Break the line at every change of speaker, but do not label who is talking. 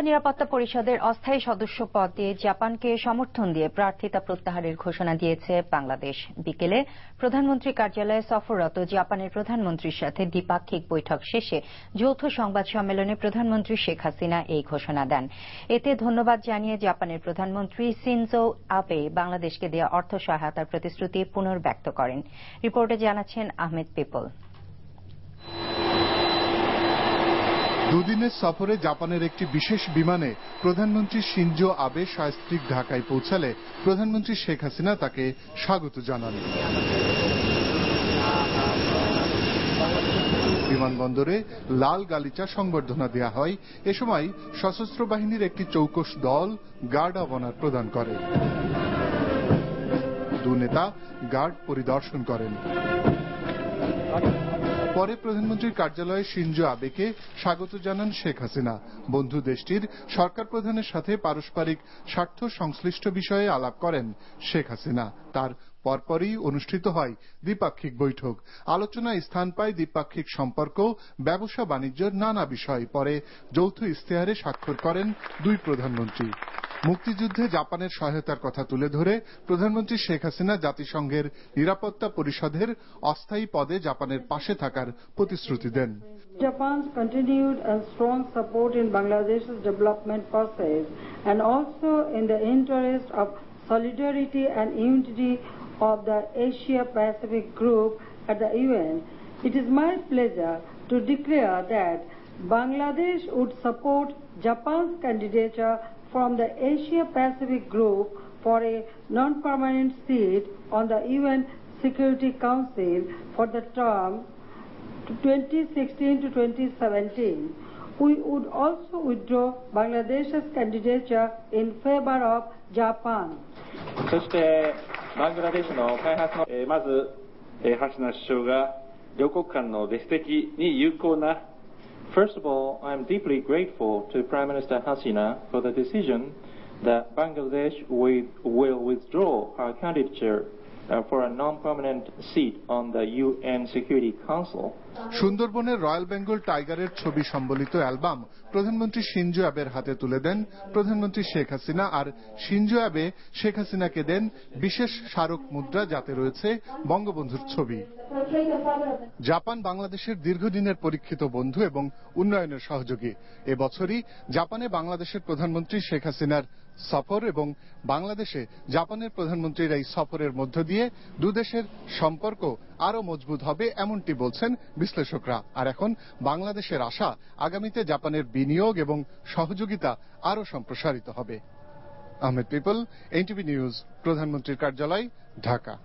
নিরাপত্তা পরিষদের অস্থায়ী সদস্য পদে জাপানকে সমর্থন দিয়ে প্রার্থিতা প্রত্যাহারের ঘোষণা দিয়েছে বাংলাদেশ। বিকেলে প্রধানমন্ত্রী কার্যালয়ে সফররত জাপানের প্রধানমন্ত্রীর সাথে দ্বিপাক্ষিক বৈঠক শেষে যৌথ সংবাদ সম্মেলনে প্রধানমন্ত্রী শেখ হাসিনা এই ঘোষণা দেন। এতে ধন্যবাদ জানিয়ে জাপানের প্রধানমন্ত্রী সিনজো আবে বাংলাদেশকে দেওয়া অর্থ সহায়তার প্রতিশ্রুতি পুনর্ব্যক্ত করেন। রিপোর্টে জানাচ্ছেন আহমেদ পিপল।
দুদিনের সফরে জাপানের একটি বিশেষ বিমানে প্রধানমন্ত্রী সিনজো আবে সায়স্ত্রিক ঢাকায় পৌঁছালে প্রধানমন্ত্রী শেখ হাসিনা তাকে স্বাগত জানান। বিমানবন্দরে লাল গালিচা সংবর্ধনা দেয়া হয়। এ সময় সশস্ত্র বাহিনীর একটি চৌকস দল গার্ড অব অনার প্রদান করে। দু নেতা গার্ড পরিদর্শন করেন। পরে প্রধানমন্ত্রীর কার্যালয়ে সিনজো আবেকে স্বাগত জানান শেখ হাসিনা। বন্ধু দেশটির সরকার প্রধানের সাথে পারস্পরিক স্বার্থ সংশ্লিষ্ট বিষয়ে আলাপ করেন শেখ হাসিনা। তার পরপরই অনুষ্ঠিত হয় দ্বিপাক্ষিক বৈঠক। আলোচনায় স্থান পায় দ্বিপাক্ষিক সম্পর্ক ব্যবসা বাণিজ্যের নানা বিষয়। পরে যৌথ ইস্তেহারে স্বাক্ষর করেন দুই প্রধানমন্ত্রী। মুক্তিযুদ্ধে জাপানের সহায়তার কথা তুলে ধরে প্রধানমন্ত্রী শেখ হাসিনা জাতিসংঘের নিরাপত্তা পরিষদের অস্থায়ী পদে জাপানের পাশে থাকার প্রতিশ্রুতি দেন
Japan's continued and strong support in Bangladesh's development process and also in the interest of solidarity and unity of the Asia Pacific Group at the UN, it is my pleasure to declare that Bangladesh would support Japan's candidature from the Asia Pacific Group for a non-permanent seat on the UN Security Council for the term 2016 to 2017. We would also withdraw Bangladesh's candidature in favor of Japan.
そしてバングラデシュの開発の、えーまず、えー、橋野首相が両国間のデス的に有効な First of all, I am deeply grateful to Prime Minister Hasina for the decision that Bangladesh will, withdraw her candidature for a non-permanent seat on the UN Security Council.
সুন্দরবনের royal Bengal টাইগারের ছবি সম্বলিত album প্রধানমন্ত্রী Shinzo অ্যাবের হাতে তুলে দেন প্রধানমন্ত্রী শেখ হাসিনা আর সিনজো অ্যাবে শেখ হাসিনাকে দেন বিশেষ স্মারক মুদ্রা যাতে রয়েছে বঙ্গবন্ধুর ছবি জাপান বাংলাদেশের দীর্ঘদিনের পরীক্ষিত বন্ধু এবং উন্নয়নের সহযোগী এবছরই জাপানে বাংলাদেশের প্রধানমন্ত্রী শেখ হাসিনার সফর এবং বাংলাদেশে জাপানের প্রধানমন্ত্রীর এই সফরের মধ্য দিয়ে দুদেশের সম্পর্ক আরও মজবুত হবে এমনটি বলছেন বিশ্লেষকরা। আর এখন বাংলাদেশের আশা, আগামীতে জাপানের বিনিয়োগ এবং সহযোগিতা আরও সম্প্রসারিত হবে। আহমেদ পিপল, এনটিভি নিউজ, প্রধানমন্ত্রীর কার্যালয়, ঢাকা।